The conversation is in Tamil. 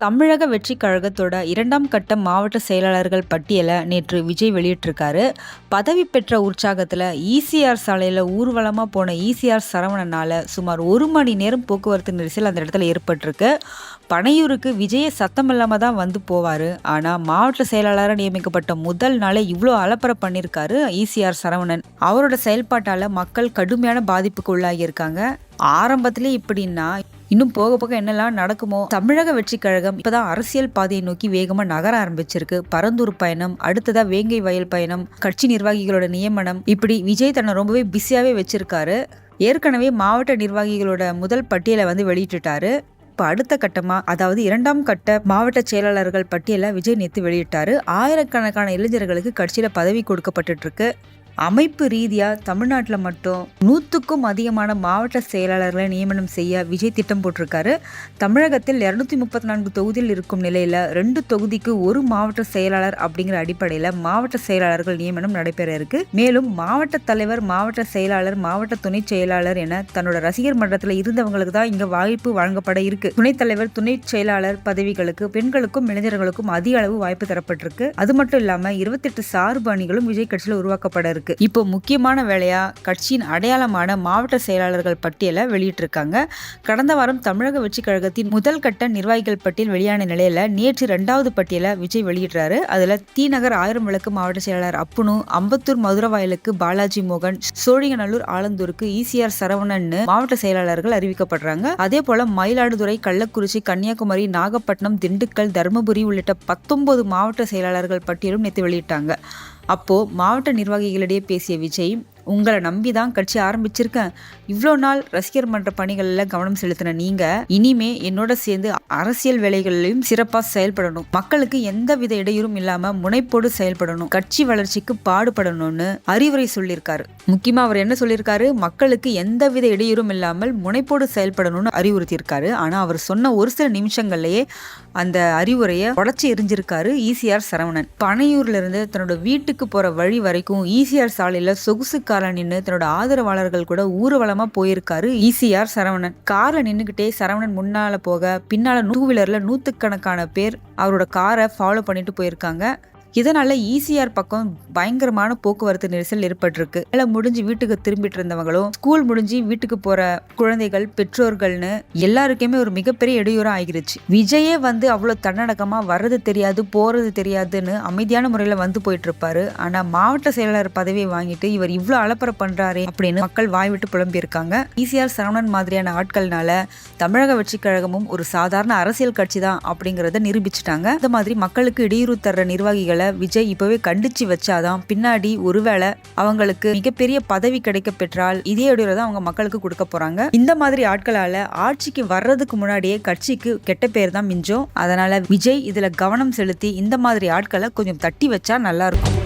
தமிழக வெற்றி கழகத்தோட இரண்டாம் கட்ட மாவட்ட செயலாளர்கள் பட்டியலை நேற்று விஜய் வெளியிட்டிருக்காரு. பதவி பெற்ற உற்சாகத்தில் ஈசிஆர் சாலையில் ஊர்வலமாக போன ஈசிஆர் சரவணனால் சுமார் ஒரு மணி நேரம் போக்குவரத்து நெரிசல் அந்த இடத்துல ஏற்பட்டிருக்கு. பனையூருக்கு விஜய சத்தம் இல்லாமல் தான் வந்து போவார். ஆனால் மாவட்ட செயலாளராக நியமிக்கப்பட்ட முதல் நாளே இவ்வளோ அலப்பறை பண்ணியிருக்காரு ஈசிஆர் சரவணன். அவரோட செயல்பாட்டால் மக்கள் கடுமையான பாதிப்புக்கு உள்ளாகியிருக்காங்க. ஆரம்பத்திலே இப்படின்னா இன்னும் போக போக என்னெல்லாம் நடக்குமோ? தமிழக வெற்றி கழகம் இப்பதான் அரசியல் பாதையை நோக்கி வேகமா நகர ஆரம்பிச்சிருக்கு. பரந்தூர் பயணம் அடுத்ததா வேங்கை வயல் பயணம் கட்சி நிர்வாகிகளோட நியமனம். இப்படி விஜய் தன்னை ரொம்பவே பிஸியாவே வச்சிருக்காரு. ஏற்கனவே மாவட்ட நிர்வாகிகளோட முதல் பட்டியலை வந்து வெளியிட்டுட்டாரு. இப்போ அடுத்த கட்டமாக அதாவது இரண்டாம் கட்ட மாவட்ட செயலாளர்கள் பட்டியலை விஜய் நேற்று வெளியிட்டார். ஆயிரக்கணக்கான இளைஞர்களுக்கு கட்சியில் பதவி கொடுக்கப்பட்டு இருக்கு. அமைப்பு ரீதியாக தமிழ்நாட்டில் மட்டும் நூற்றுக்கும் அதிகமான மாவட்ட செயலாளர்களை நியமனம் செய்ய விஜய் திட்டம் போட்டிருக்காரு. தமிழகத்தில் இரநூத்தி முப்பத்தி நான்கு தொகுதியில் இருக்கும் நிலையில் ரெண்டு தொகுதிக்கு ஒரு மாவட்ட செயலாளர் அப்படிங்கிற அடிப்படையில் மாவட்ட செயலாளர்கள் நியமனம் நடைபெற இருக்கு. மேலும் மாவட்ட தலைவர் மாவட்ட செயலாளர் மாவட்ட துணை செயலாளர் என தன்னோட ரசிகர் மன்றத்தில் இருந்தவங்களுக்கு தான் இங்கே வாய்ப்பு வழங்கப்பட இருக்கு. துணைத் தலைவர் துணை செயலாளர் பதவிகளுக்கு பெண்களுக்கும் இளைஞர்களுக்கும் அதிக அளவு வாய்ப்பு தரப்பட்டிருக்கு. அது மட்டும் இல்லாமல் இருபத்தெட்டு சார்பு அணிகளும் விஜய் கட்சியில் உருவாக்கப்பட இருக்கு. இருக்கு. இப்போ முக்கியமான வேலையா கட்சியின் அடையாளமான மாவட்ட செயலாளர்கள் பட்டியலை வெளியிட்டிருக்காங்க. கடந்த வாரம் தமிழக வெற்றி கழகத்தின் முதல் கட்ட நிர்வாகிகள் பட்டியல் வெளியான நிலையில நேற்று ரெண்டாவது பட்டியலை விஜய் வெளியிடுறாரு. அதுல தீநகர் ஆயிரம் விளக்கு மாவட்ட செயலாளர் அப்புனு அம்பத்தூர் மதுரவாயலுக்கு பாலாஜி மோகன் சோழிங்கநல்லூர் ஆலந்தூருக்கு ஈசிஆர் சரவணன் மாவட்ட செயலாளர்கள் அறிவிக்கப்படுறாங்க. அதே போல மயிலாடுதுறை கள்ளக்குறிச்சி கன்னியாகுமரி நாகப்பட்டினம் திண்டுக்கல் தருமபுரி உள்ளிட்ட பத்தொன்பது மாவட்ட செயலாளர்கள் பட்டியலும் நேற்று வெளியிட்டாங்க. அப்போது மாவட்ட நிர்வாகிகளிடையே பேசிய விஜய் உங்களை நம்பி தான் கட்சி ஆரம்பிச்சிருக்கேன். இவ்வளோ நாள் ரசிகர் மன்ற பணிகளில் கவனம் செலுத்தின நீங்கள் இனிமே என்னோட சேர்ந்து அரசியல் வேலைகளிலும் சிறப்பாக செயல்படணும். மக்களுக்கு எந்த வித இடையூறும் இல்லாமல் முனைப்போடு செயல்படணும். கட்சி வளர்ச்சிக்கு பாடுபடணும்னு அறிவுரை சொல்லியிருக்காரு. முக்கியமாக அவர் என்ன சொல்லியிருக்காரு? மக்களுக்கு எந்த வித இடையூறும் இல்லாமல் முனைப்போடு செயல்படணும்னு அறிவுறுத்தியிருக்காரு. ஆனால் அவர் சொன்ன ஒரு சில நிமிஷங்கள்லேயே அந்த அறிவுரையை உடச்சி எரிஞ்சிருக்காரு ஈசிஆர் சரவணன். பனையூர்லேருந்து தன்னோட வீட்டுக்கு போகிற வழி வரைக்கும் ஈசிஆர் சாலையில் சொகுசு கார்ல நின்று தன்னோட ஆதரவாளர்கள் கூட ஊர்வலமா போயிருக்காரு ஈசிஆர் சரவணன். கார்ல நின்னுகிட்டே சரவணன் முன்னால போக பின்னால டூ வீலர்ல நூத்துக்கணக்கான பேர் அவரோட காரை ஃபாலோ பண்ணிட்டு போயிருக்காங்க. இதனால ஈசிஆர் பக்கம் பயங்கரமான போக்குவரத்து நெரிசல் ஏற்பட்டிருக்கு. வேலை முடிஞ்சு வீட்டுக்கு திரும்பிட்டு இருந்தவங்களும் ஸ்கூல் முடிஞ்சு வீட்டுக்கு போற குழந்தைகள் பெற்றோர்கள்னு எல்லாருக்குமே ஒரு மிகப்பெரிய இடையூறா ஆகிருச்சு. விஜயே வந்து அவ்வளவு தன்னடக்கமா வர்றது தெரியாது போறது தெரியாதுன்னு அமைதியான முறையில வந்து போயிட்டு இருப்பாரு. ஆனா மாவட்ட செயலாளர் பதவியை வாங்கிட்டு இவர் இவ்வளவு அலப்பற பண்றாரு அப்படின்னு மக்கள் வாய் விட்டு புலம்பியிருக்காங்க ஈசிஆர் சரவணன் மாதிரியான ஆட்கள்னால தமிழக வெற்றி கழகமும் ஒரு சாதாரண அரசியல் கட்சி தான் அப்படிங்கறத நிரூபிச்சுட்டாங்க. இந்த மாதிரி மக்களுக்கு இடையூறு தர்ற நிர்வாகிகள் விஜய் இப்பவே கண்டிச்சு வச்சாதான் பின்னாடி ஒருவேளை அவங்களுக்கு மிகப்பெரிய பதவி கிடைக்க பெற்றால் இதே இடையூறு தான் அவங்க மக்களுக்கு கொடுக்க போறாங்க. இந்த மாதிரி ஆட்களால ஆட்சிக்கு வர்றதுக்கு முன்னாடியே கட்சிக்கு கெட்ட பேர் தான் மிஞ்சும். அதனால விஜய் இதுல கவனம் செலுத்தி இந்த மாதிரி ஆட்களை கொஞ்சம் தட்டி வச்சா நல்லா இருக்கும்.